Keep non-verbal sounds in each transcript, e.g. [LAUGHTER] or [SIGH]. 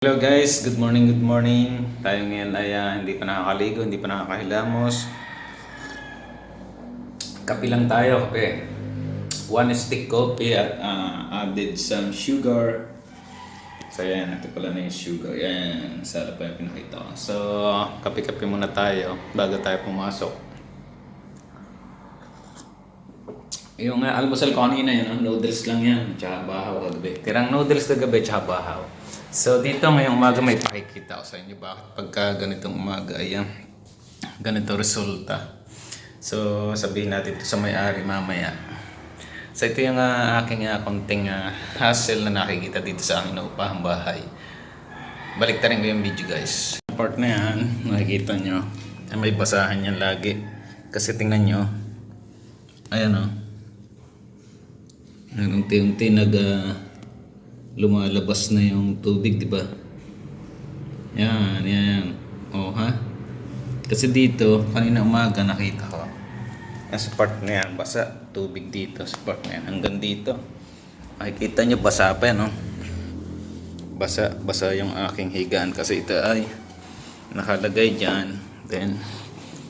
Hello guys, good morning, good morning. Tayo ngayon ay ah, hindi pa nakakaligo, hindi pa nakakahilamos. Kape lang tayo, kape. One stick coffee at ah, added some sugar. So yan, ito pala na yung sugar. Yan, sarap pa yung pinakita. So, kape-kape muna tayo bago tayo pumasok. Yung uh, almusal ko kanina yun, noodles lang yan, tsaka bahaw kagabi. Tirang noodles kagabi, tsaka bahaw. So dito ngayong umaga may pakikita ko sa inyo bakit pagka ganitong umaga ayan, ganito resulta. So sabihin natin ito sa may-ari mamaya. So ito yung ah, aking uh, konting ah, hassle na nakikita dito sa aking naupahang bahay. Balik rin ko yung video guys. Part na yan, makikita nyo. Ay, may basahan yan lagi. Kasi tingnan nyo, ayan o. Oh. Unti-unti nag ah, lumalabas na yung tubig, di ba? Yan, yan. Oh, ha? Kasi dito, kanina umaga nakita ko. Yan part na yan, basa. Tubig dito sa part na yan. Hanggang dito. Makikita nyo, basa pa yan, no? Basa, basa yung aking higaan kasi ito ay nakalagay dyan. Then,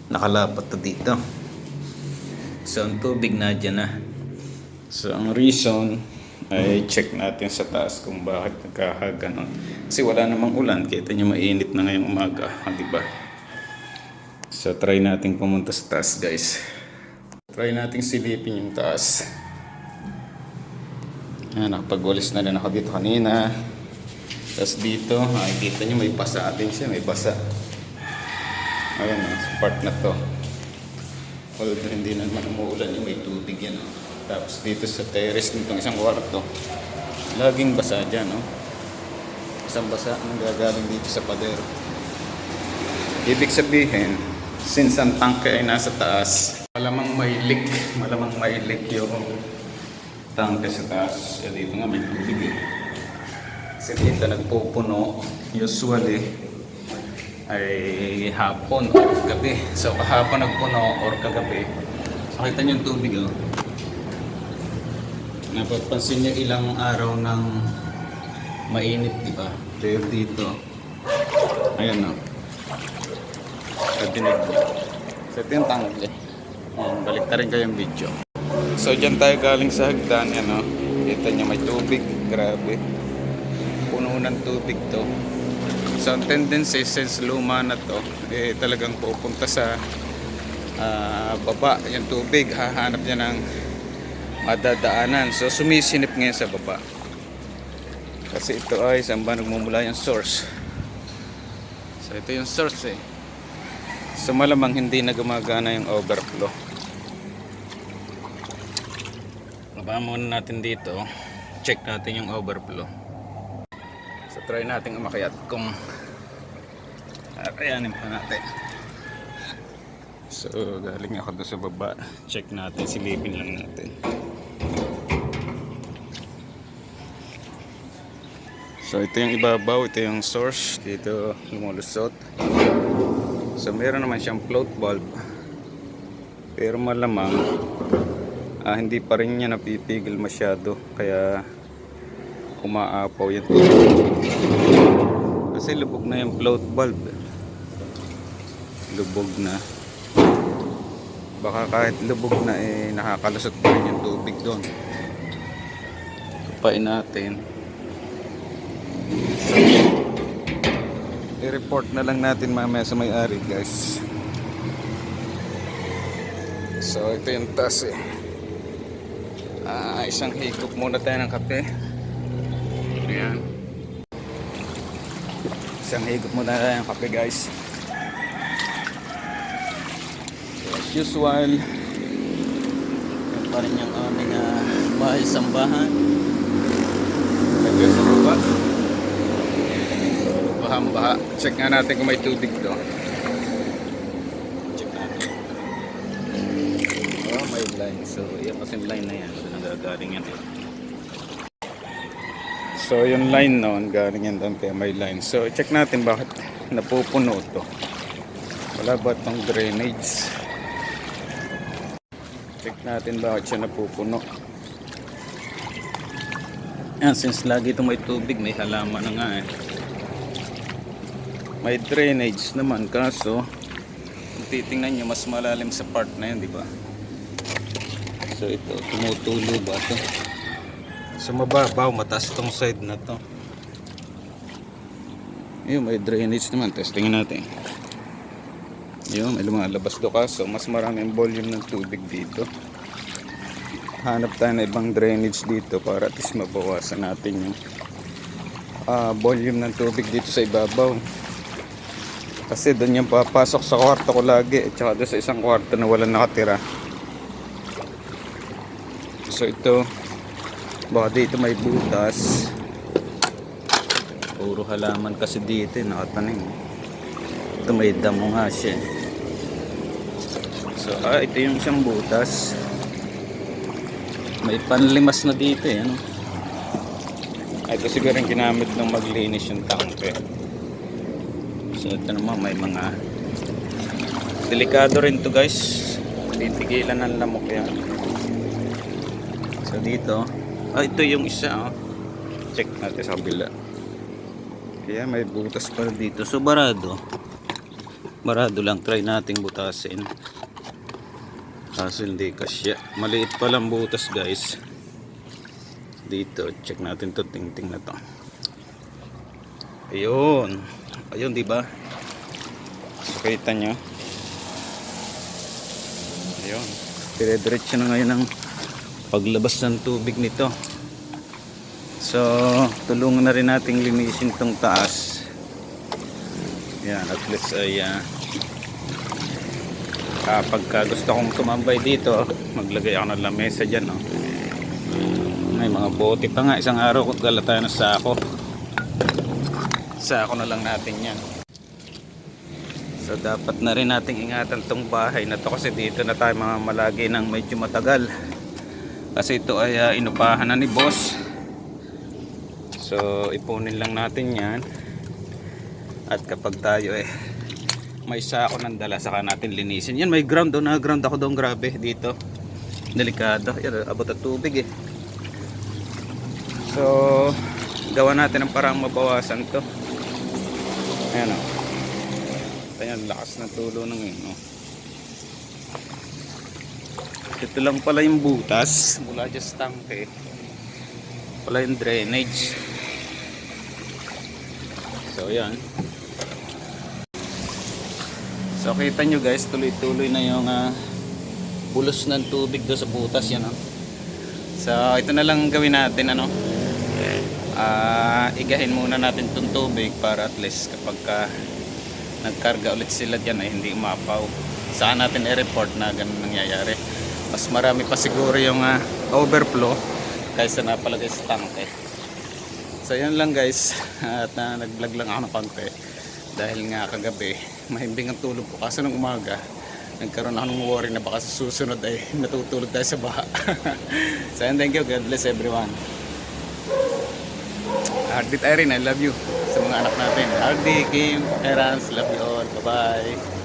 nakalapat to dito. So, ang tubig na dyan na. So, ang reason ay check natin sa taas kung bakit nagkakaganon. Kasi wala namang ulan. Kita nyo mainit na ngayong umaga. ah, di ba? So, try natin pumunta sa taas, guys. Try natin silipin yung taas. Ayan, nakapag-walis na rin ako dito kanina. Tapos dito, makikita nyo may basa atin siya. May basa. Ayan, oh, sa part na to. Although hindi naman umuulan yung may tubig yan. Oh. Tapos dito sa terrace nitong isang kwarto, laging basa dyan. Oh. Isang basa ang gagaling dito sa pader. Ibig sabihin, since ang tangke ay nasa taas, malamang may leak, [LAUGHS] malamang may leak yung tangke sa taas. Eh, dito nga may tubig eh. Kasi dito nagpupuno, usually, ay hapon o gabi. So kahapon nagpuno or kagabi. So kita niyo yung tubig oh. Napapansin niyo ilang araw ng mainit, di ba? Pero dito, ayan. Sa dinig niyo. So ito yung tangke. Ayan, balik na rin kayong video. So dyan tayo galing sa hagdan, yan oh. Kita niyo may tubig, grabe. Puno ng tubig to. So ang tendency since luma na to, eh talagang pupunta sa ah, baba yung tubig, hahanap niya ng madadaanan. So sumisinip ngayon sa baba. Kasi ito ay saan ba nagmumula yung source. So ito yung source eh. So malamang hindi na gumagana yung overflow. Baba muna natin dito. Check natin yung overflow. So try natin umakyat kung kakayanin pa natin. So galing ako doon sa baba. Check natin, silipin lang natin. So ito yung ibabaw, ito yung source. Dito lumulusot. So meron naman siyang float bulb. Pero malamang ah, hindi pa rin niya napipigil masyado. Kaya umaapaw yung tubig. Kasi lubog na yung float bulb. Lubog na. Baka kahit lubog na eh nakakalusot pa rin yung tubig doon. Kapain natin. I-report na lang natin mamaya sa may-ari guys. So ito yung taas eh. Ah, isang higop muna tayo ng kape. Ayan. Isang higop muna tayo ng kape guys. So, as usual, yan pa rin yung aming uh, bahay sambahan. Lagyan sa baba. Bahang baha. Check nga natin kung may tubig doon. Oh, may line. So, yan kasi line na yan. Doon nagagaling yan. So, yung line noon, galing yan doon kaya may line. So, check natin bakit napupuno to. Wala ba itong drainage? Check natin bakit siya napupuno. Yan, since lagi itong may tubig, may halaman na nga eh. May drainage naman kaso titingnan nyo mas malalim sa part na yun di ba? So ito tumutulo ba to so mababaw mataas tong side na to. Yun may drainage naman. Testingin natin. Yun may lumalabas do kaso mas maraming volume ng tubig dito. Hanap tayo ng ibang drainage dito para at least mabawasan natin yung ah, volume ng tubig dito sa ibabaw kasi doon yung papasok sa kwarto ko lagi at saka doon sa isang kwarto na walang nakatira. So ito baka dito may butas. Puro halaman kasi dito eh, nakatanim. Ito may damo nga siya eh. so ah ito yung isang butas. May panlimas na dito eh ano? Ito siguro yung ginamit ng maglinis yung tangke so ito naman may mga delikado rin to guys. Titigilan ng lamok yan. So dito. Ah ito yung isa oh. check natin sa kabila. Kaya may butas pa dito. So barado. Barado lang. Try nating butasin. Kaso hindi kasya. Maliit pa lang butas guys. Dito. Check natin to. Tingting na to. Ayun ayun di ba? So kita nyo. Ayun. Dire-diretso na ngayon ang paglabas ng tubig nito. So tulungan na rin nating linisin tong taas. Yan at least ay ah, kapag ka gusto kong tumambay dito maglagay ako ng lamesa dyan no? may mga bote pa nga. Isang araw kung gala tayo ng sako sako na lang natin yan. So dapat na rin nating ingatan tong bahay na to kasi dito na tayo mga malagi ng medyo matagal. Kasi ito ay ah, inupahan na ni boss. So ipunin lang natin yan. At kapag tayo eh may sako ng dala saka natin linisin. Yan may ground doon na ground ako doon grabe dito. Delikado. Yan abot at tubig eh. So gawa natin ang parang mabawasan to ayan o ayan lakas ng tulo ng yun oh. ito lang pala yung butas mula dyan sa tangke pala yung drainage so yan So kita nyo guys, tuloy-tuloy na yung ah, bulos ng tubig do sa butas yan. Oh. So ito na lang gawin natin ano. Ah, igahin muna natin tong tubig para at least kapag ka nagkarga ulit sila diyan ay hindi umapaw. Saan natin i-report na ganun nangyayari. Mas marami pa siguro yung ah, overflow kaysa napalagay sa tangke. So yan lang guys. At ah, nag-vlog lang ako ng konti dahil nga kagabi mahimbing ang tulog ko kaso ng umaga nagkaroon ako ng worry na baka sa susunod ay natutulog tayo sa baha [LAUGHS] so thank you God bless everyone Heartbeat Irene I love you. Sa mga anak natin. Hardy, Kim, Erans love you all. Bye bye